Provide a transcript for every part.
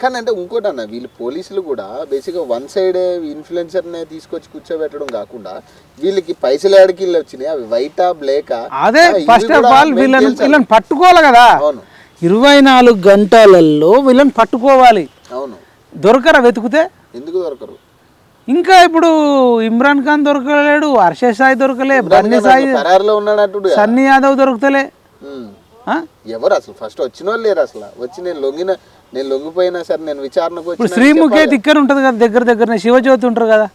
కానీ అంటే ఇంకోటి అన్న వీళ్ళు పోలీసులు కూడా బేసిక్గా వన్ సైడ్ ఇన్ఫ్లుయెన్సర్నే తీసుకొచ్చి కూర్చోబెట్టడం కాకుండా వీళ్ళకి పైసలు ఏడికి వీళ్ళు వచ్చినాయి అవి వైటా బ్లేకా అదే ఫస్ట్ ఆఫ్ ఆల్ వీళ్ళని? వీళ్ళని పట్టుకోవాలి కదా. అవును. ఇరవై నాలుగు గంటలలో వీళ్ళని పట్టుకోవాలి. అవును. దొరకరా వెతుకుతే? ఎందుకు దొరకరు? ఇంకా ఇప్పుడు ఇమ్రాన్ ఖాన్ దొరకలేడు హర్ష సాయి దొరకలే బన్నీ సాయి. సన్నీ యాదవ్ దొరకతలే? ఎవరు అసలు? ఫస్ట్ వచ్చిన వాళ్ళు లేరు అసలు. వచ్చి నేను లొంగిన నేను లొంగిపోయినా సరే నేను విచారణకు ఇప్పుడు వచ్చిన శ్రీముఖేత్ ఇక్కడ ఉంటుంది కదా దగ్గర దగ్గరనే శివజ్యోతి ఉంటారు కదా.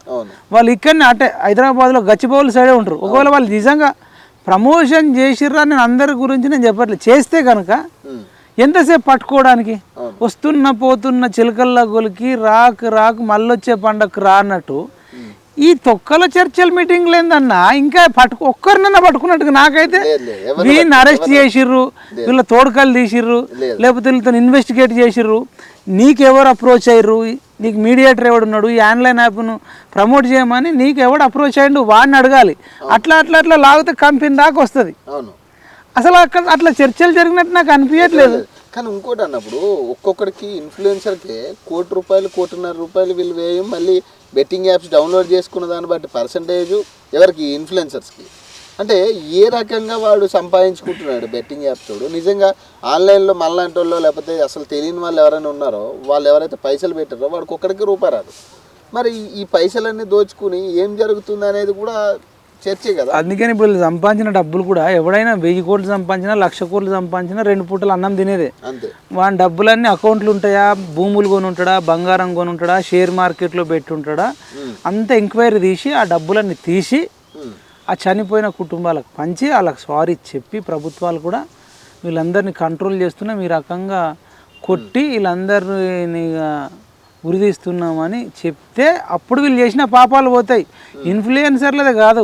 వాళ్ళు ఇక్కడనే అంటే హైదరాబాద్లో గచ్చిబౌలి సైడే ఉంటారు. ఒకవేళ వాళ్ళు నిజంగా ప్రమోషన్ చేసిర్రా నేను అందరి గురించి నేను చెప్పట్లేదు చేస్తే కనుక. ఎంతసేపు పట్టుకోవడానికి? వస్తున్న పోతున్న చిలకల్ల గొలికి రాకు రాకు మళ్ళొచ్చే పండగకు రా అన్నట్టు ఈ తొక్కల చర్చల మీటింగ్లు ఏందన్నా? ఇంకా పట్టుకు ఒక్కరినన్నా పట్టుకున్నట్టుగా నాకైతే వీళ్ళని అరెస్ట్ చేసిర్రు వీళ్ళ తోడుకలు తీసిర్రు లేకపోతే వీళ్ళతో ఇన్వెస్టిగేట్ చేసిర్రు. నీకెవరు అప్రోచ్ అయ్యారు నీకు మీడియేటర్ ఎవడు ఉన్నాడు ఈ ఆన్లైన్ యాప్ను ప్రమోట్ చేయమని నీకు ఎవడు అప్రోచ్ అయ్యిండు? వాడిని అడగాలి. అట్లా అట్లా అట్లా లాగితే కంపెనీ దాకా వస్తుంది. అవును. అసలు అక్కడ అట్లా చర్చలు జరిగినట్టు నాకు అనిపించట్లేదు కానీ ఇంకోటి అన్నప్పుడు ఒక్కొక్కడికి ఇన్ఫ్లుయెన్సర్కి కోటి రూపాయలు కోటిన్నర రూపాయలు వీళ్ళు వేయం మళ్ళీ బెట్టింగ్ యాప్స్ డౌన్లోడ్ చేసుకున్న దాన్ని బట్టి పర్సంటేజ్ ఎవరికి? ఇన్ఫ్లుయెన్సర్స్కి అంటే ఏ రకంగా వాడు సంపాదించుకుంటున్నాడు బెట్టింగ్ యాప్స్ చూడు నిజంగా ఆన్లైన్లో మళ్ళాంటి వాళ్ళు లేకపోతే అసలు తెలియని వాళ్ళు ఎవరైనా ఉన్నారో వాళ్ళు ఎవరైతే పైసలు పెట్టారో వాడికి ఒక్కడికి రూపాయి రాదు. మరి ఈ- ఈ పైసలన్నీ దోచుకుని ఏం జరుగుతుంది అనేది కూడా చర్చే కదా. అందుకని ఇప్పుడు సంపాదించిన డబ్బులు కూడా ఎవడైనా వెయ్యి కోట్లు సంపాదించినా లక్ష కోట్లు సంపాదించినా రెండు పూటలు అన్నం తినేదే. అంతే. వాని డబ్బులన్నీ అకౌంట్లు ఉంటాయా? భూములు కొని ఉంటాడా బంగారం కొని ఉంటాడా షేర్ మార్కెట్లో పెట్టి ఉంటాడా అంత ఎంక్వైరీ తీసి ఆ డబ్బులన్నీ తీసి. ఆ చనిపోయిన కుటుంబాలకు పంచి వాళ్ళకి సారీ చెప్పి ప్రభుత్వాలు కూడా వీళ్ళందరినీ కంట్రోల్ చేస్తున్నా ఈ రకంగా కొట్టి వీళ్ళందరినీ ఇక ఉరిదీస్తున్నామని చెప్తే అప్పుడు వీళ్ళు చేసిన పాపాలు పోతాయి. ఇన్ఫ్లుయెన్సర్లదే కాదు.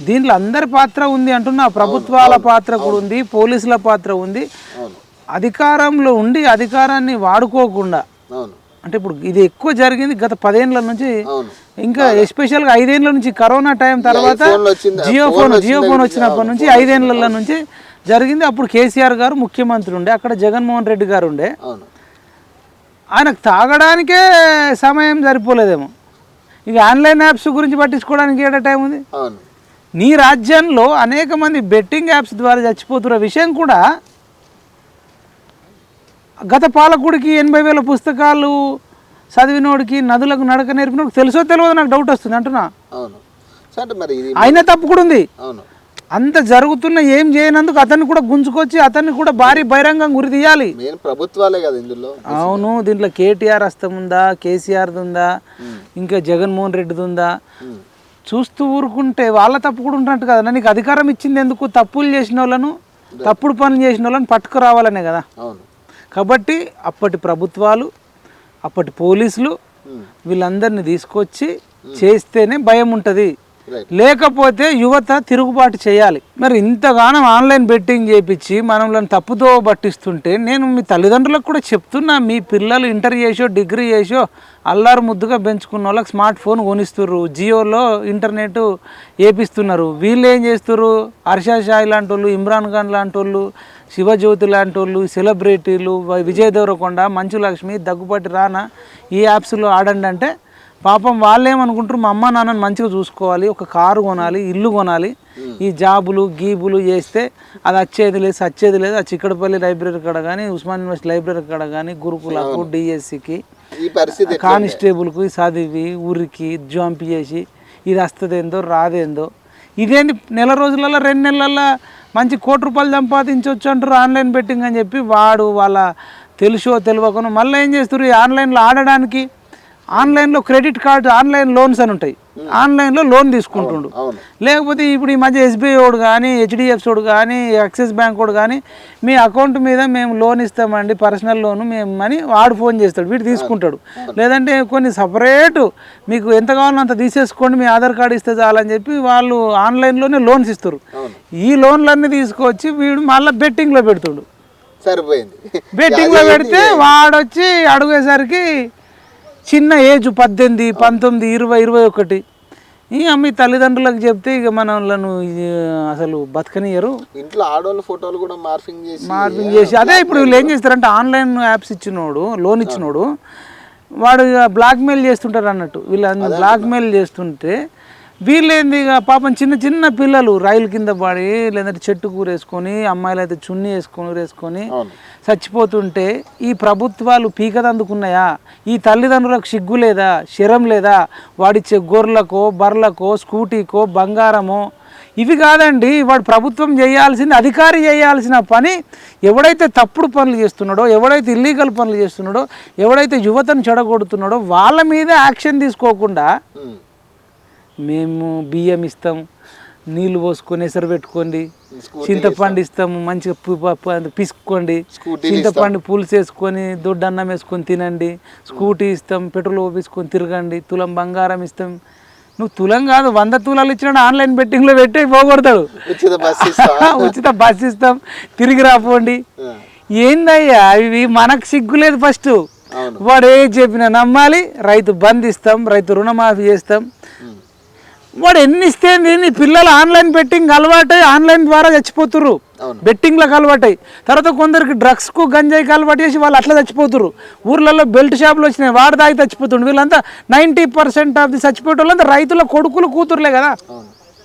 దీంట్లో అందరి పాత్ర ఉంది అంటున్నా. ప్రభుత్వాల పాత్ర కూడా ఉంది పోలీసుల పాత్ర ఉంది. అధికారంలో ఉండి అధికారాన్ని వాడుకోకుండా అంటే ఇప్పుడు ఇది ఎక్కువ జరిగింది గత పదేళ్ళ నుంచి. ఇంకా ఎస్పెషల్గా ఐదేళ్ళ నుంచి కరోనా టైం తర్వాత జియో ఫోన్ జియో ఫోన్ వచ్చినప్పటి నుంచి. ఐదేళ్ళ నుంచి జరిగింది. అప్పుడు కేసీఆర్ గారు ముఖ్యమంత్రి ఉండే అక్కడ జగన్మోహన్ రెడ్డి గారు ఉండే. ఆయనకు తాగడానికే సమయం సరిపోలేదేమో. ఇక ఆన్లైన్ యాప్స్ గురించి పట్టించుకోవడానికి ఏడా టైం ఉంది? నీ రాజ్యంలో అనేక మంది బెట్టింగ్ యాప్స్ ద్వారా చచ్చిపోతున్న విషయం కూడా గత పాలకుడికి ఎనభై వేల పుస్తకాలు చదివినోడికి నదులకు నడక నేర్పినోడికి తెలుసో తెలియదో నాకు డౌట్ వస్తుంది అంటున్నా? అయినా తప్పు కూడా ఉంది. అవును. అంత జరుగుతున్న ఏం చేయనందుకు అతన్ని కూడా గుంజుకొచ్చి అతన్ని కూడా భారీ బహిరంగంగా గురి తీయాలి. ప్రభుత్వాలే కదా ఇందులో. అవును దీంట్లో కేటీఆర్ హస్తం ఉందా కేసీఆర్ది ఉందా ఇంకా జగన్మోహన్ రెడ్డిది ఉందా. చూస్తూ ఊరుకుంటే వాళ్ళ తప్పు కూడా ఉంటున్నట్టు కదా. నీకు అధికారం ఇచ్చింది ఎందుకు? తప్పులు చేసిన వాళ్ళను తప్పుడు పనులు చేసిన వాళ్ళని పట్టుకురావాలనే కదా. కాబట్టి అప్పటి ప్రభుత్వాలు అప్పటి పోలీసులు. వీళ్ళందరినీ తీసుకొచ్చి చేస్తేనే భయం ఉంటుంది. లేకపోతే యువత తిరుగుబాటు చేయాలి. మరి ఇంతగానం ఆన్లైన్ బెట్టింగ్ చేపించి మనల్ని తప్పుదో పట్టిస్తుంటే నేను మీ తల్లిదండ్రులకు కూడా చెప్తున్నా మీ పిల్లలు ఇంటర్ చేసో డిగ్రీ చేసో అల్లారు ముద్దుగా పెంచుకున్న వాళ్ళకి స్మార్ట్ ఫోన్ కొనిస్తున్నారు జియోలో ఇంటర్నెట్ వేపిస్తున్నారు వీళ్ళు ఏం చేస్తారు హర్షా షాయి లాంటి వాళ్ళు ఇమ్రాన్ ఖాన్ లాంటి వాళ్ళు శివజ్యోతి లాంటి వాళ్ళు సెలబ్రిటీలు విజయ్ దేవరకొండ మంచు లక్ష్మి దగ్గుపాటి రానా ఈ యాప్స్లో ఆడండి అంటే పాపం వాళ్ళేమనుకుంటారు మా అమ్మ నాన్నని మంచిగా చూసుకోవాలి ఒక కారు కొనాలి ఇల్లు కొనాలి ఈ జాబులు గీబులు చేస్తే అది వచ్చేది లేదు సచ్చేది లేదు ఆ చిక్కడపల్లి లైబ్రరీ కాడ కానీ ఉస్మాన్ యూనివర్సిటీ లైబ్రరీ కాడ కానీ గురుకులకు డిఎస్సికి? కానిస్టేబుల్కి చదివి ఊరికి జంప్ చేసి ఇది వస్తుందేందో రాదేందో ఇదేంటి నెల రోజులలో రెండు నెలల్లో మంచి కోటి రూపాయలు సంపాదించవచ్చు అంటారు ఆన్లైన్ బెట్టింగ్ అని చెప్పి వాడు వాళ్ళ తెలుసో తెలియకను మళ్ళీ ఏం చేస్తారు ఈ ఆన్లైన్లో ఆడడానికి ఆన్లైన్లో క్రెడిట్ కార్డు ఆన్లైన్ లోన్స్ అని ఉంటాయి. ఆన్లైన్లో లోన్ తీసుకుంటుండు. లేకపోతే ఇప్పుడు ఈ మధ్య ఎస్బీఐ వాడు కానీ హెచ్డిఎఫ్సి వాడు కానీ యాక్సిస్ బ్యాంక్ వాడు కానీ మీ అకౌంట్ మీద మేము లోన్ ఇస్తామండి పర్సనల్ లోన్ మేము అని వాడు ఫోన్ చేస్తాడు వీడు తీసుకుంటాడు. లేదంటే కొన్ని సపరేట్ మీకు ఎంత కావాలో అంత తీసేసుకోండి మీ ఆధార్ కార్డు ఇస్తే చాలని చెప్పి వాళ్ళు ఆన్లైన్లోనే లోన్స్ ఇస్తారు. ఈ లోన్లన్నీ తీసుకొచ్చి వీడు మళ్ళీ బెట్టింగ్లో పెడుతుండు. సరిపోయింది. బెట్టింగ్లో పెడితే వాడొచ్చి అడిగేసరికి చిన్న ఏజ్ పద్దెనిమిది పంతొమ్మిది ఇరవై ఇరవై ఒకటి. ఇక మీ తల్లిదండ్రులకు చెప్తే ఇక మనలను అసలు బతకనియరు ఇంట్లో ఆడవాళ్ళ ఫోటోలు కూడా మార్ఫింగ్ చేసి మార్పింగ్ చేసి అదే ఇప్పుడు వీళ్ళు ఏం చేస్తారంటే ఆన్లైన్ యాప్స్ ఇచ్చినోడు లోన్ ఇచ్చినోడు వాడు బ్లాక్మెయిల్ చేస్తుంటారు అన్నట్టు. వీళ్ళు బ్లాక్మెయిల్ చేస్తుంటే వీళ్ళేంది ఇక పాపం చిన్న చిన్న పిల్లలు రైలు కింద పడి లేదంటే చెట్టు కూర వేసుకొని అమ్మాయిలు అయితే చున్నీ వేసుకొని వేసుకొని చచ్చిపోతుంటే ఈ ప్రభుత్వాలు పీకదందుకున్నాయా? ఈ తల్లిదండ్రులకు సిగ్గు లేదా? శరం లేదా? వాడిచ్చే గొర్రెలకో బర్రెలకో స్కూటీకో బంగారమో? ఇవి కాదండి వాడు ప్రభుత్వం చేయాల్సింది అధికారి చేయాల్సిన పని ఎవడైతే తప్పుడు పనులు చేస్తున్నాడో ఎవడైతే ఇల్లీగల్ పనులు చేస్తున్నాడో ఎవడైతే యువతను చెడగొడుతున్నాడో వాళ్ళ మీద యాక్షన్ తీసుకోకుండా. మేము బియ్యం ఇస్తాం నీళ్ళు పోసుకొని ఎసరు పెట్టుకోండి చింతపండు ఇస్తాము మంచిగా పు- ప- ప- పిసుక్కోండి స్కూటీలు చింతపండు పులుసు వేసుకొని దొడ్డు అన్నం వేసుకొని తినండి స్కూటీ ఇస్తాం పెట్రోల్ పోపించుకొని తిరగండి తులం బంగారం ఇస్తాం. నువ్వు తులం కాదు వంద తులాలు ఇచ్చినాడు ఆన్లైన్ బెట్టింగ్లో పెట్టి పోగొడతాడు. ఉచిత బస్ ఇస్తా తిరిగి రాపోండి. ఏందయ్యా ఇవి మనకు సిగ్గు లేదు ఫస్ట్. వాడు ఏ చెప్పినా నమ్మాలి రైతు బంద్ ఇస్తాం రైతు రుణమాఫీ చేస్తాం. వాడు ఎన్ని ఇస్తే? నీ పిల్లలు ఆన్లైన్ బెట్టింగ్ అలవాటై ఆన్లైన్ ద్వారా చచ్చిపోతుర్రు. బెట్టింగ్లకు అలవాటై. తర్వాత కొందరికి డ్రగ్స్కు గంజాయికి అలవాటు చేసి వాళ్ళు అట్లా చచ్చిపోతుర్రు. ఊర్లలో బెల్ట్ షాపులు వచ్చినాయి వాడు తాగి చచ్చిపోతుండు. వీళ్ళంతా నైంటీ పర్సెంట్ ఆఫ్ ది చచ్చిపోయే వాళ్ళంతా రైతుల కొడుకులు కూతురులే కదా.